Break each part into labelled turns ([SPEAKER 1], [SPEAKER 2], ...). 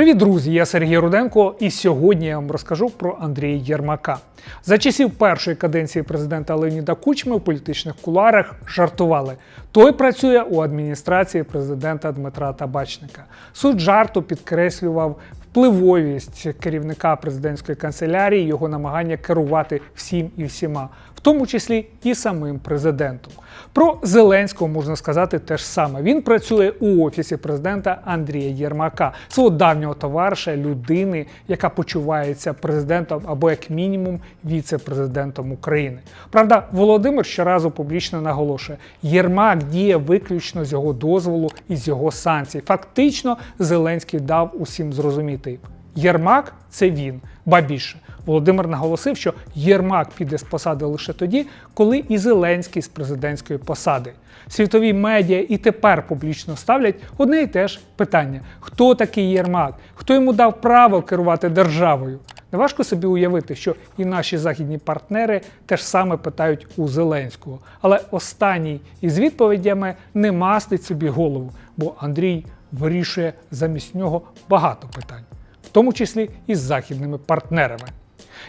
[SPEAKER 1] Привіт, друзі! Я Сергій Руденко, і сьогодні я вам розкажу про Андрія Єрмака. За часів першої каденції президента Леоніда Кучми у політичних куларах жартували. Той працює у адміністрації президента Дмитра Табачника. Суть жарту підкреслював впливовість керівника президентської канцелярії, його намагання керувати всім і всіма, в тому числі і самим президентом. Про Зеленського можна сказати те ж саме. Він працює у офісі президента Андрія Єрмака, свого давнього товариша, людини, яка почувається президентом або як мінімум віце-президентом України. Правда, Володимир щоразу публічно наголошує, Єрмак діє виключно з його дозволу і з його санкцій. Фактично, Зеленський дав усім зрозуміти. Єрмак це він, ба більше. Володимир наголосив, що Єрмак піде з посади лише тоді, коли і Зеленський з президентської посади. Світові медіа і тепер публічно ставлять одне і те ж питання: хто такий Єрмак, хто йому дав право керувати державою? Неважко собі уявити, що і наші західні партнери теж саме питають у Зеленського. Але останній із відповідями не мастить собі голову, бо Андрій вирішує замість нього багато питань, в тому числі і з західними партнерами.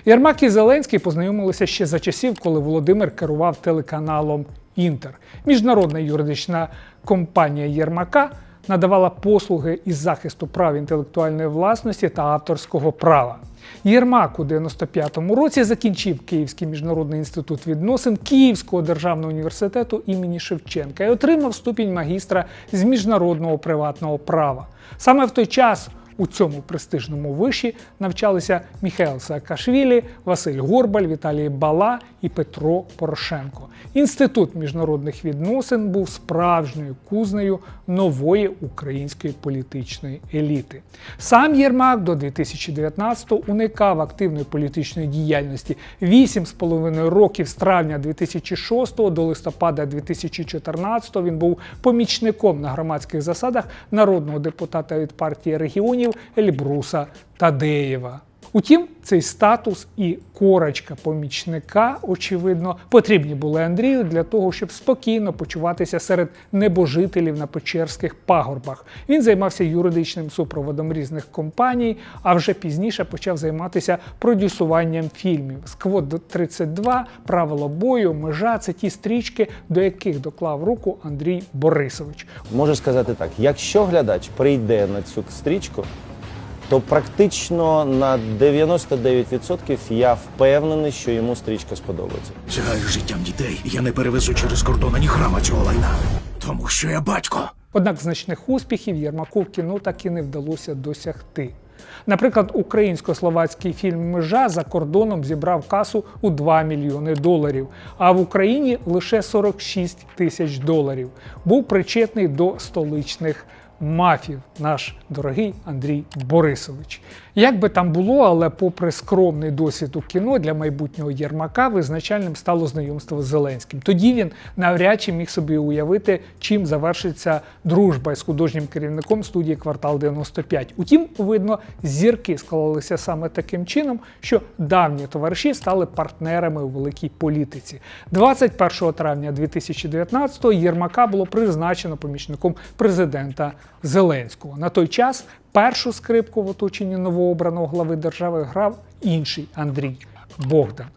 [SPEAKER 1] Єрмак і Зеленський познайомилися ще за часів, коли Володимир керував телеканалом Інтер. Міжнародна юридична компанія Єрмака надавала послуги із захисту прав інтелектуальної власності та авторського права. Єрмак у 95-му році закінчив Київський міжнародний інститут відносин Київського державного університету імені Шевченка і отримав ступінь магістра з міжнародного приватного права. Саме в той час у цьому престижному виші навчалися Міхайл Саакашвілі, Василь Горбаль, Віталій Бала і Петро Порошенко. Інститут міжнародних відносин був справжньою кузнею нової української політичної еліти. Сам Єрмак до 2019-го уникав активної політичної діяльності. Вісім з половиною років з травня 2006 до листопада 2014 він був помічником на громадських засадах народного депутата від партії регіонів Ельбруса Тадеєва. Утім, цей статус і корочка помічника, очевидно, потрібні були Андрію для того, щоб спокійно почуватися серед небожителів на Печерських пагорбах. Він займався юридичним супроводом різних компаній, а вже пізніше почав займатися продюсуванням фільмів. Сквот 32, правило бою, межа це ті стрічки, до яких доклав руку Андрій Борисович.
[SPEAKER 2] Можу сказати так: якщо глядач прийде на цю стрічку, то практично на 99% я впевнений, що йому стрічка сподобається.
[SPEAKER 3] Сягаю життям дітей. Я не перевезу через кордон ані грама цього лайна. Тому що я батько.
[SPEAKER 1] Однак значних успіхів Єрмаку в кіно так і не вдалося досягти. Наприклад, українсько-словацький фільм Межа за кордоном зібрав касу у 2 мільйони доларів, а в Україні лише 46 тисяч доларів. Був причетний до столичних мафів наш дорогий Андрій Борисович. Як би там було, але попри скромний досвід у кіно для майбутнього Єрмака визначальним стало знайомство з Зеленським. Тоді він навряд чи міг собі уявити, чим завершиться дружба з художнім керівником студії Квартал 95. Утім, видно, зірки склалися саме таким чином, що давні товариші стали партнерами у великій політиці. 21 травня 2019-го Єрмака було призначено помічником президента Зеленського. На той час першу скрипку в оточенні новообраного глави держави грав інший Андрій Богдан.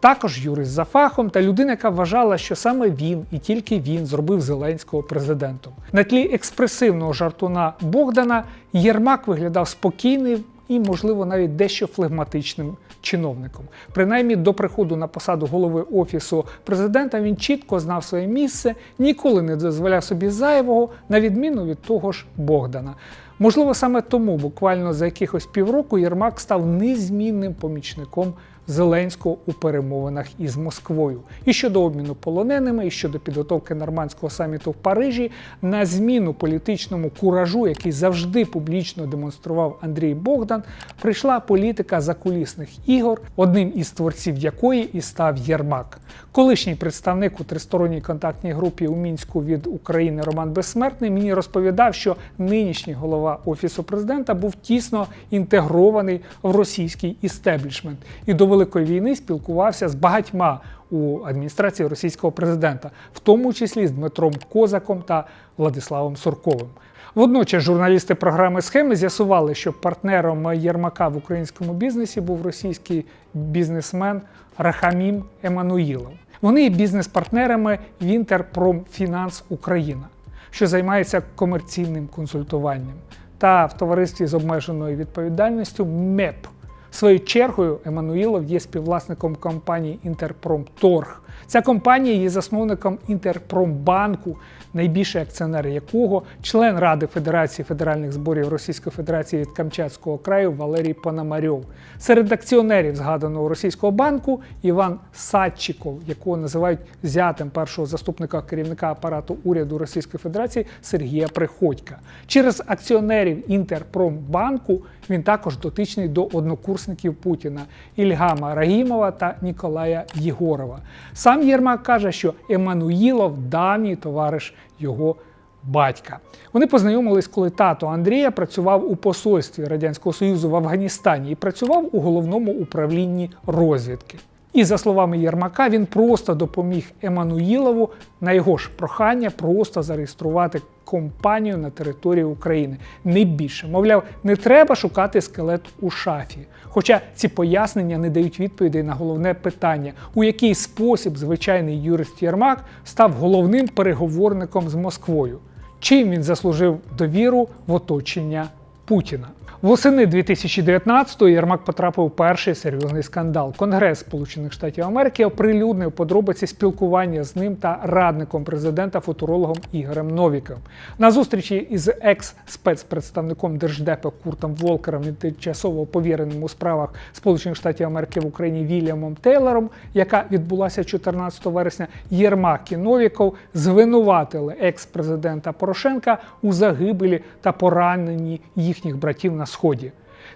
[SPEAKER 1] Також юрист за фахом та людина, яка вважала, що саме він і тільки він зробив Зеленського президентом. На тлі експресивного жартуна Богдана Єрмак виглядав спокійним і, можливо, навіть дещо флегматичним чиновником. Принаймні до приходу на посаду голови офісу президента він чітко знав своє місце, ніколи не дозволяв собі зайвого, на відміну від того ж Богдана. Можливо, саме тому буквально за якихось півроку Єрмак став незмінним помічником Зеленського у перемовинах із Москвою. І щодо обміну полоненими, і щодо підготовки нормандського саміту в Парижі, на зміну політичному куражу, який завжди публічно демонстрував Андрій Богдан, прийшла політика закулісних ігор, одним із творців якої і став Єрмак. Колишній представник у тристоронній контактній групі у мінську від України Роман Безсмертний мені розповідав, що нинішній голова офісу президента був тісно інтегрований в російський істеблішмент і до великої війни спілкувався з багатьма у адміністрації російського президента, в тому числі з Дмитром Козаком та Владиславом Сурковим. Водночас журналісти програми схеми з'ясували, що партнером Єрмака в українському бізнесі був російський бізнесмен Рахамім Еммануїлов. Вони є бізнес-партнерами Вінтерпромфінанс Україна, що займається комерційним консультуванням, та в товаристві з обмеженою відповідальністю МЕП. Своєю чергою Еммануїлов є співвласником компанії Інтерпромторг. Ця компанія є засновником Інтерпромбанку, найбільший акціонер якого член Ради Федерації федеральних зборів Російської Федерації від Камчатського краю Валерій Пономарьов. Серед акціонерів згаданого російського банку Іван Садчиков, якого називають зятем першого заступника керівника апарату уряду Російської Федерації Сергія Приходька. Через акціонерів Інтерпромбанку він також дотичний до однокурсників Путіна Ільгама Рагімова та Ніколая Єгорова. Сам Єрмак каже, що Еммануїлов давній товариш його батька. Вони познайомились, коли тато Андрія працював у посольстві Радянського Союзу в Афганістані і працював у головному управлінні розвідки. І за словами Єрмака, він просто допоміг Еммануїлову на його ж прохання просто зареєструвати компанію на території України. Не більше. Мовляв, не треба шукати скелет у шафі. Хоча ці пояснення не дають відповідей на головне питання, у який спосіб звичайний юрист Єрмак став головним переговорником з Москвою. Чим він заслужив довіру в оточення Путіна? Восени 2019-го Єрмак потрапив у перший серйозний скандал. Конгрес Сполучених Штатів Америки оприлюднив подробиці спілкування з ним та радником президента футурологом Ігорем Новіком. На зустрічі із екс-спецпредставником держдепа Куртом Волкером і тимчасово повіреним у справах Сполучених Штатів Америки в Україні Вільямом Тейлором, яка відбулася 14 вересня, Єрмак і Новіков звинуватили екс-президента Порошенка у загибелі та пораненні їхніх братів на сході.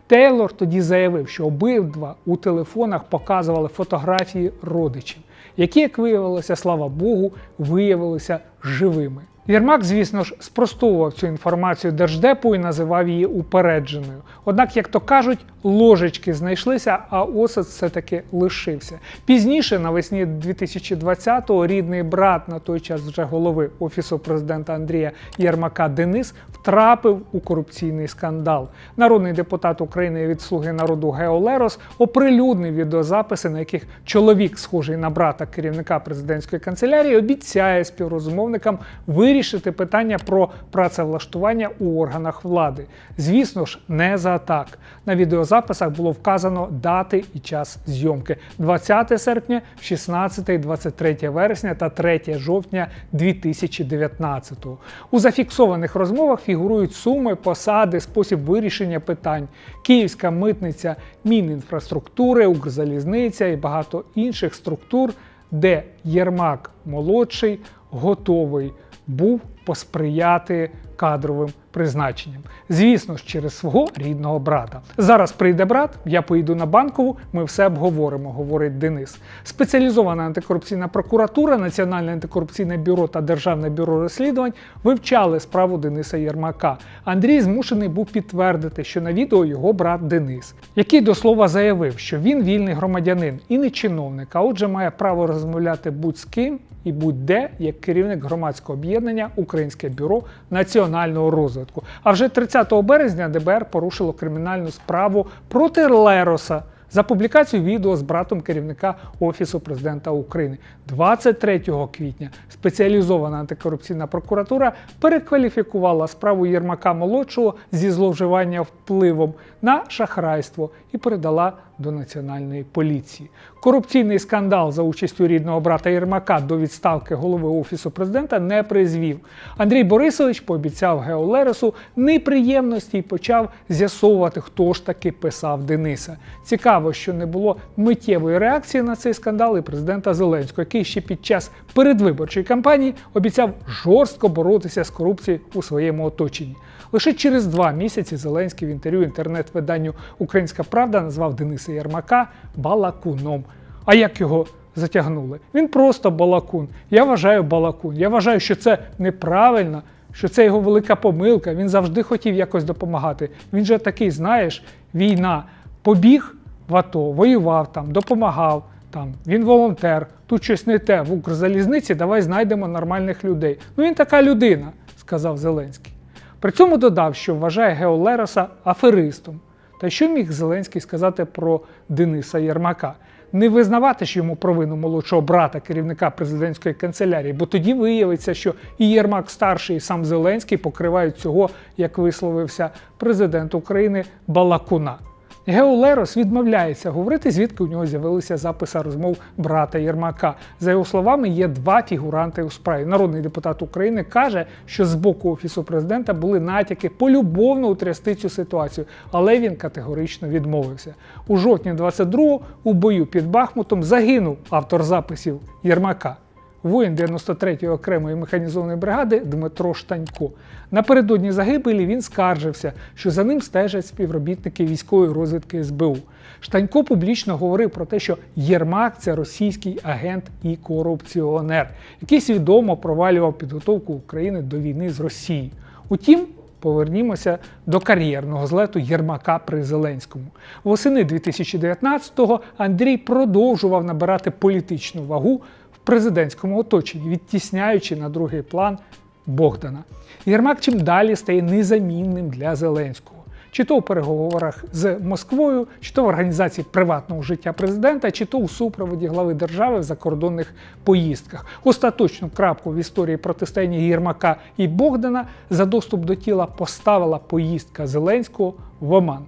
[SPEAKER 1] Тейлор тоді заявив, що обидва у телефонах показували фотографії родичів, які, як виявилося, слава Богу, виявилися живими. Єрмак, звісно ж, спростовував цю інформацію держдепу і називав її упередженою. Однак, як то кажуть, ложечки знайшлися, а осад все-таки лишився. Пізніше, навесні 2020-го, рідний брат на той час вже голови офісу президента Андрія Єрмака Денис втрапив у корупційний скандал. Народний депутат України від Слуги народу Гео Лерос оприлюднив відеозаписи, на яких чоловік, схожий на брата керівника президентської канцелярії, обіцяє співрозмовникам вирішити питання про працевлаштування у органах влади. Звісно ж, не за так. На відеозаписах було вказано дати і час зйомки: 20 серпня, 16-23 вересня та 3 жовтня 2019. У зафіксованих розмовах фігурують суми, посади, спосіб вирішення питань, Київська митниця, Мінінфраструктури, Укрзалізниця і багато інших структур, де Єрмак молодший готовий був посприяти кадровим призначенням. Звісно ж, через свого рідного брата. Зараз прийде брат, я поїду на банкову, ми все обговоримо, говорить Денис. Спеціалізована антикорупційна прокуратура, Національне антикорупційне бюро та Державне бюро розслідувань вивчали справу Дениса Єрмака. Андрій змушений був підтвердити, що на відео його брат Денис, який до слова заявив, що він вільний громадянин і не чиновник, а отже, має право розмовляти будь з ким і будь-де як керівник громадського об'єднання Українське бюро національного розвитку. А вже 30 березня ДБР порушило кримінальну справу проти Лероса. За публікацію відео з братом керівника Офісу президента України 23 квітня спеціалізована антикорупційна прокуратура перекваліфікувала справу Єрмака молодшого зі зловживання впливом на шахрайство і передала до національної поліції. Корупційний скандал за участю рідного брата Єрмака до відставки голови офісу президента не призвів. Андрій Борисович пообіцяв Гео Лересу неприємності і почав з'ясовувати, хто ж таки писав Дениса. Цікаво, що не було миттєвої реакції на цей скандал і президента Зеленського, який ще під час передвиборчої кампанії обіцяв жорстко боротися з корупцією у своєму оточенні. Лише через два місяці Зеленський в інтерв'ю інтернет-виданню Українська Правда назвав Дениса Єрмака балакуном. А як його затягнули? Він просто балакун. Я вважаю балакун. Я вважаю, що це неправильно, що це його велика помилка. Він завжди хотів якось допомагати. Він же такий, знаєш, війна. Побіг в АТО, воював там, допомагав. там він волонтер, тут щось не те. В Укрзалізниці давай знайдемо нормальних людей. Ну він така людина, сказав Зеленський. При цьому додав, що вважає Гео Лероса аферистом. Та що міг Зеленський сказати про Дениса Єрмака? Не визнавати ж йому провину молодшого брата керівника президентської канцелярії, бо тоді виявиться, що і Єрмак старший, і сам Зеленський покривають цього, як висловився президент України Балакуна. Гео Лерос відмовляється говорити, звідки у нього з'явилися записи розмов брата Єрмака. За його словами, є два фігуранти у справі. Народний депутат України каже, що з боку офісу президента були натяки полюбовно утрясти цю ситуацію, але він категорично відмовився. У жовтні 22-го у бою під Бахмутом загинув автор записів Єрмака. Воїн 93-ї окремої механізованої бригади Дмитро Штанько. Напередодні загибелі він скаржився, що за ним стежать співробітники військової розвідки СБУ. Штанько публічно говорив про те, що Єрмак це російський агент і корупціонер, який свідомо провалював підготовку України до війни з Росією. Утім, Повернімося до кар'єрного злету Єрмака при Зеленському. Восени 2019-го Андрій продовжував набирати політичну вагу президентському оточенні, відтісняючи на другий план Богдана. Єрмак чим далі стає незамінним для Зеленського. Чи то у переговорах з Москвою, чи то в організації приватного життя президента, чи то у супроводі глави держави в закордонних поїздках. Остаточну крапку в історії протистояння Єрмака і Богдана за доступ до тіла поставила поїздка Зеленського в Оман.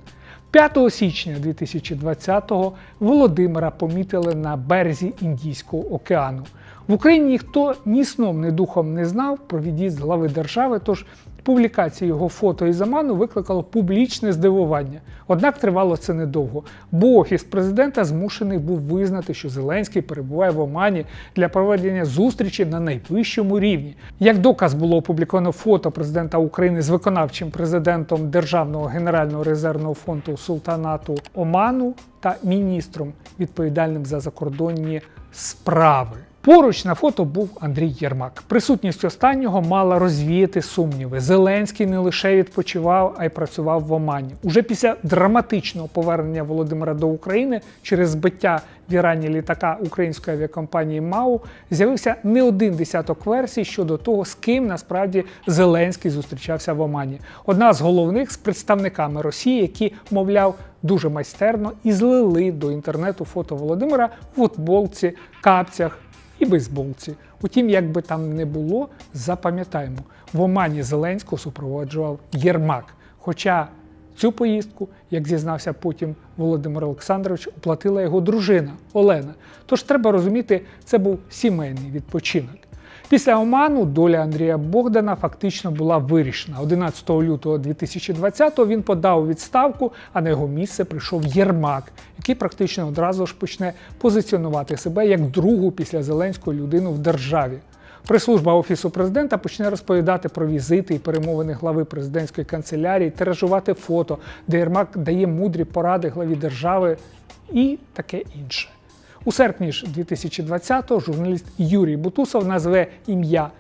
[SPEAKER 1] 5 січня 2020-го Володимира помітили на березі Індійського океану. В Україні ніхто ні сном, ні духом не знав про від'їзд глави держави, тож публікація його фото із Оману викликало публічне здивування. Однак тривало це недовго, бо офіс президента змушений був визнати, що Зеленський перебуває в Омані для проведення зустрічі на найвищому рівні. Як доказ було опубліковано фото президента України з виконавчим президентом Державного генерального резервного фонду султанату Оману та міністром, відповідальним за закордонні справи. Поруч на фото був Андрій Єрмак. Присутність останнього мала розвіяти сумніви. Зеленський не лише відпочивав, а й працював в Омані. Уже після драматичного повернення Володимира до України через збиття в Ірані літака української авіакомпанії МАУ з'явився не один десяток версій щодо того, з ким насправді Зеленський зустрічався в Омані. Одна з головних з представниками Росії, які, мовляв, дуже майстерно і злили до інтернету фото Володимира в футболці, капцях і бейсболці. Утім, як би там не було, запам'ятаємо, в Омані Зеленського супроводжував Єрмак. Хоча цю поїздку, як зізнався потім Володимир Олександрович, оплатила його дружина Олена. Тож треба розуміти, це був сімейний відпочинок. Після Оману доля Андрія Богдана фактично була вирішена. 11 лютого 2020-го він подав відставку, а на його місце прийшов Єрмак, який практично одразу ж почне позиціонувати себе як другу після Зеленського людину в державі. Прес-служба Офісу президента почне розповідати про візити і перемовини глави президентської канцелярії, тиражувати фото, де Єрмак дає мудрі поради главі держави і таке інше. У серпні ж 2020-го журналіст Юрій Бутусов назве ім'я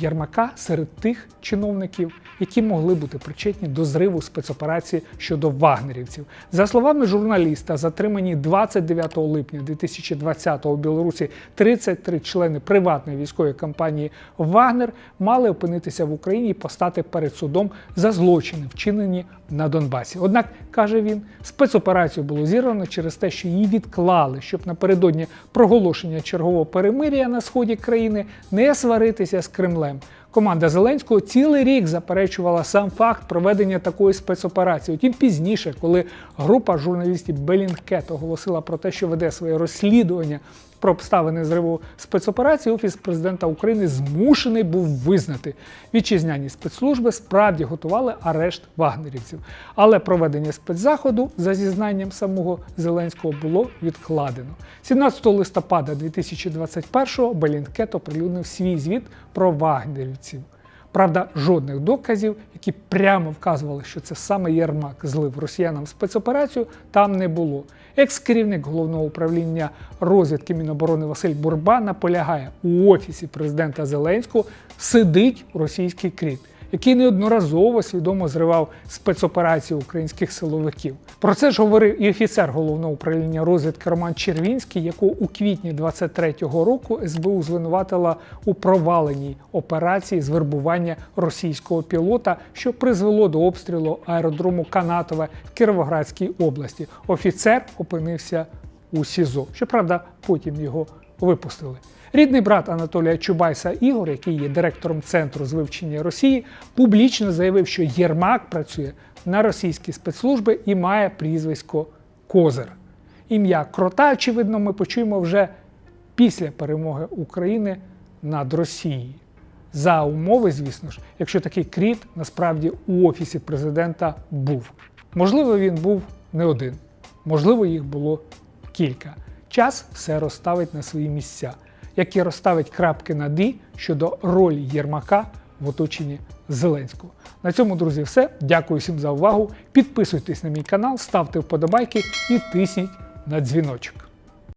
[SPEAKER 1] Єрмака серед тих чиновників, які могли бути причетні до зриву спецоперації щодо вагнерівців. За словами журналіста, затримані 29 липня 2020-го у Білорусі 33 члени приватної військової компанії Вагнер мали опинитися в Україні і постати перед судом за злочини, вчинені на Донбасі. Однак, каже він, спецоперацію було зірвано через те, що її відклали, щоб напередодні проголошення чергового перемир'я на сході країни не сваритися з Кремлем. Команда Зеленського цілий рік заперечувала сам факт проведення такої спецоперації. Утім, пізніше, коли група журналістів Белінкет оголосила про те, що веде своє розслідування про обставини зриву спецоперації, офіс президента України змушений був визнати, вітчизняні спецслужби справді готували арешт вагнерівців. Але проведення спецзаходу, за зізнанням самого Зеленського, було відкладено. 17 листопада 2021-го Белінкет оприлюднив свій звіт про вагнерівців. Правда, жодних доказів, які прямо вказували, що це саме Єрмак злив росіянам спецоперацію, там не було. Екс-керівник головного управління розвідки Міноборони Василь Бурба наполягає, у офісі президента Зеленського сидить російський кріт. Який неодноразово свідомо зривав спецоперації українських силовиків. Про це ж говорив і офіцер головного управління розвідки Роман Червінський, якого у квітні 23-го року СБУ звинуватила у проваленій операції з вербування російського пілота, що призвело до обстрілу аеродрому Канатове в Кіровоградській області. Офіцер опинився у СІЗО. Щоправда, потім його випустили. Рідний брат Анатолія Чубайса Ігор, який є директором центру з вивчення Росії, публічно заявив, що Єрмак працює на російські спецслужби і має прізвисько Козир. Ім'я крота, очевидно, ми почуємо вже після перемоги України над Росією. За умови, звісно ж, якщо такий кріт насправді у офісі президента був. Можливо, він був не один, можливо, їх було кілька. Час все розставить на свої місця, як і розставить крапки над «і» щодо ролі Єрмака в оточенні Зеленського. На цьому, друзі, все. Дякую всім за увагу. Підписуйтесь на мій канал, ставте вподобайки і тисніть на дзвіночок.